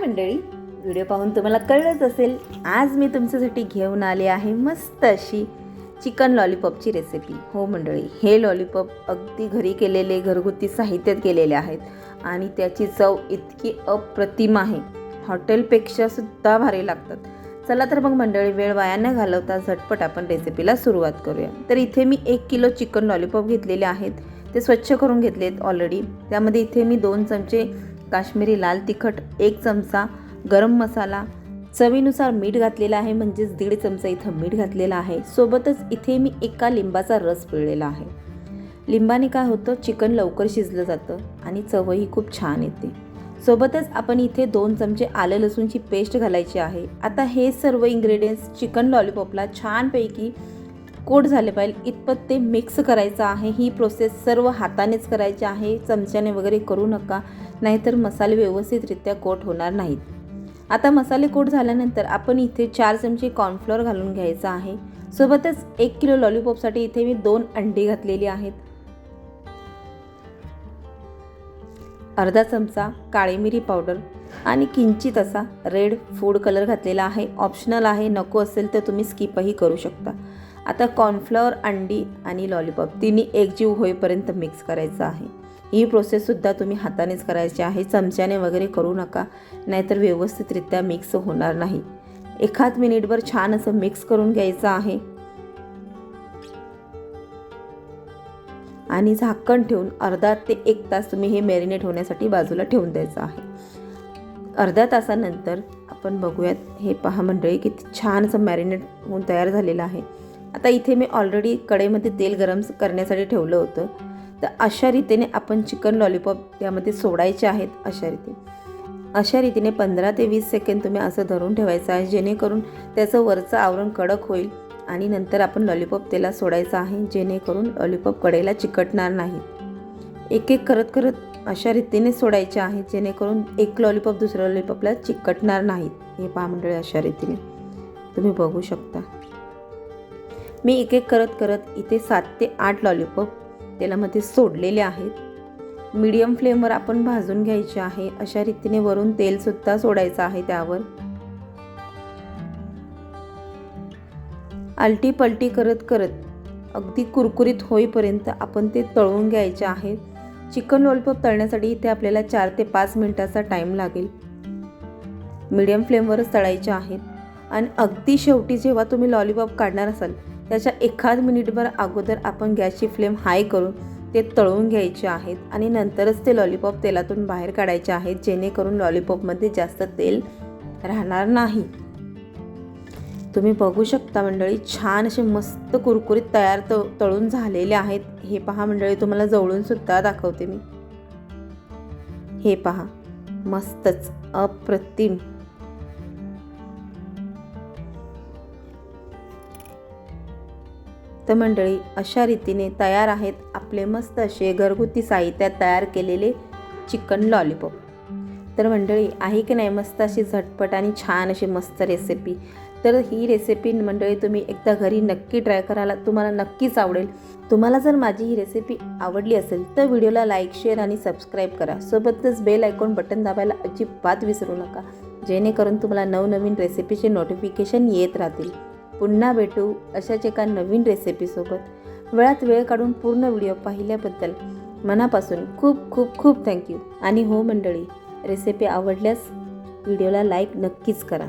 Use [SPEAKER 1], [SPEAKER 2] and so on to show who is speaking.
[SPEAKER 1] मंडळी. व्हिडिओ पाहून तुम्हाला कळलंच असेल आज मी तुमच्यासाठी घेऊन आले आहे मस्त अशी चिकन लॉलीपॉपची रेसिपी हो मंडळी हे लॉलीपॉप अगदी घरी केलेले घरगुती साहित्यात केलेले आहेत आणि त्याची चव इतकी अप्रतिम आहे. हॉटेलपेक्षा सुद्धा भारी लागतात. चला तर मग मंडळी वेळ वाया न घालवता झटपट आपण रेसिपीला सुरुवात करूया. तर इथे मी एक किलो चिकन लॉलीपॉप घेतलेले आहेत. ते स्वच्छ करून घेतलेत ऑलरेडी त्यामध्ये इथे मी दोन चमचे काश्मीरी लाल तिखट एक चमचा गरम मसाला. चवीनुसार मीठ घातलेलं आहे म्हणजेच दीड चमचा इथं मीठ घातलेलं आहे. सोबतच इथे मी एका लिंबाचा रस पिळलेला आहे. लिंबाने काय होतं चिकन लवकर शिजलं जातं आणि चवही खूप छान येते. सोबतच आपण इथे दोन चमचे आलं लसूणची पेस्ट घालायची आहे. आता हे सर्व इन्ग्रेडियंट्स चिकन लॉलीपॉपला छानपैकी कोट झाले पाहिजे. इतपत ते मिक्स करायचं आहे. ही प्रोसेस सर्व हातानेच करायची आहे. चमच्याने वगैरे करू नका. नाहीतर मसाले व्यवस्थितरित्या कोट होणार नाहीत. आता मसाले कोट झाल्यानंतर आपण इथे चार चमचे कॉर्नफ्लोअर घालून घ्यायचं आहे. सोबतच एक किलो लॉलीपॉपसाठी इथे मी दोन अंडी घातलेली आहेत. अर्धा चमचा काळी मिरी पावडर आणि किंचित असा रेड फूड कलर घातलेला आहे. ऑप्शनल आहे. नको असेल तर तुम्ही स्किपही करू शकता. आता कॉर्नफ्लॉवर अंडी आणि लॉलीपॉप तिन्ही एकजीव होईपर्यंत मिक्स करायचं आहे. ही प्रोसेससुद्धा तुम्ही हातानेच करायची आहे. चमच्याने वगैरे करू नका नाहीतर व्यवस्थितरित्या मिक्स होणार नाही. एखाद मिनिटभर छान असं मिक्स करून घ्यायचं आहे. आणि झाकण ठेवून अर्धा ते एक तास तुम्ही हे मॅरिनेट होण्यासाठी बाजूला ठेवून द्यायचं आहे. अर्ध्या तासानंतर आपण बघूयात हे पहा मंडळी किती छान असं मॅरिनेट होऊन तयार झालेलं आहे. आता इथे मी ऑलरेडी कढईमध्ये तेल गरम करण्यासाठी ठेवलं होतं. तर अशा रीतीने आपण चिकन लॉलीपॉप त्यामध्ये सोडायचे आहेत अशा रीतीने अशा रीतीने पंधरा ते वीस सेकंद तुम्ही असं धरून ठेवायचं आहे जेणेकरून त्याचं वरचं आवरण कडक होईल आणि नंतर आपण लॉलीपॉप त्याला सोडायचं आहे जेणेकरून लॉलीपॉप कडेला चिकटणार नाही. एक एक करत करत अशा रीतीने सोडायचे आहे जेणेकरून एक लॉलीपॉप दुसऱ्या लॉलीपॉपला चिकटणार नाहीत. हे पहा मंडळी अशा रीतीने. तुम्ही बघू शकता. मी एक एक करत करत इथे सात ते आठ लॉलीपॉप तेलामध्ये सोडलेले आहेत. मीडियम फ्लेमवर आपण भाजून घ्यायचे आहे. अशा रीतीने वरून तेलसुद्धा सोडायचं आहे त्यावर. आलटी पलटी करत करत अगदी कुरकुरीत होईपर्यंत आपण ते तळून घ्यायचे आहे. चिकन लॉलीपॉप तळण्यासाठी इथे आपल्याला चार ते पाच मिनटाचा टाईम लागेल. मीडियम फ्लेमवरच तळायचे आहेत आणि अगदी शेवटी जेव्हा तुम्ही लॉलीपॉप काढणार असाल त्याच्या एखाद मिनिटभर अगोदर आपण गॅसची फ्लेम हाय करून ते तळून घ्यायचे आहेत आणि नंतरच ते लॉलीपॉप तेलातून बाहेर काढायचे आहेत जेणेकरून लॉलीपॉपमध्ये जास्त तेल राहणार नाही. तुम्ही बघू शकता मंडळी छान असे मस्त कुरकुरीत तयार त तळून झालेले आहेत. हे पहा मंडळी तुम्हाला जवळून सुद्धा दाखवते मी. हे पहा मस्तच अप्रतिम. तर मंडळी अशा रीतीने तयार आहेत आपले मस्त असे घरगुती साहित्यात तयार केलेले चिकन लॉलीपॉप. तर मंडळी आहे की नाही मस्त अशी झटपट आणि छान अशी मस्त रेसिपी तर ही रेसिपी मंडळी तुम्ही एकदा घरी नक्की ट्राय करायला तुम्हाला नक्कीच आवडेल. तुम्हाला जर माझी ही रेसिपी आवडली असेल तर व्हिडिओला लाईक शेअर आणि सबस्क्राईब करा. सोबतच बेल आयकॉन बटन दाबायला अजिबात विसरू नका. जेणेकरून तुम्हाला नवनवीन रेसिपीचे नोटिफिकेशन येत राहतील. पुन्हा भेटू अशाच एका नवीन रेसिपीसोबत वेळात वेळ काढून पूर्ण व्हिडिओ पाहिल्याबद्दल मनापासून खूप खूप खूप थँक्यू आणि हो मंडळी रेसिपी आवडल्यास व्हिडिओला लाईक नक्कीच करा.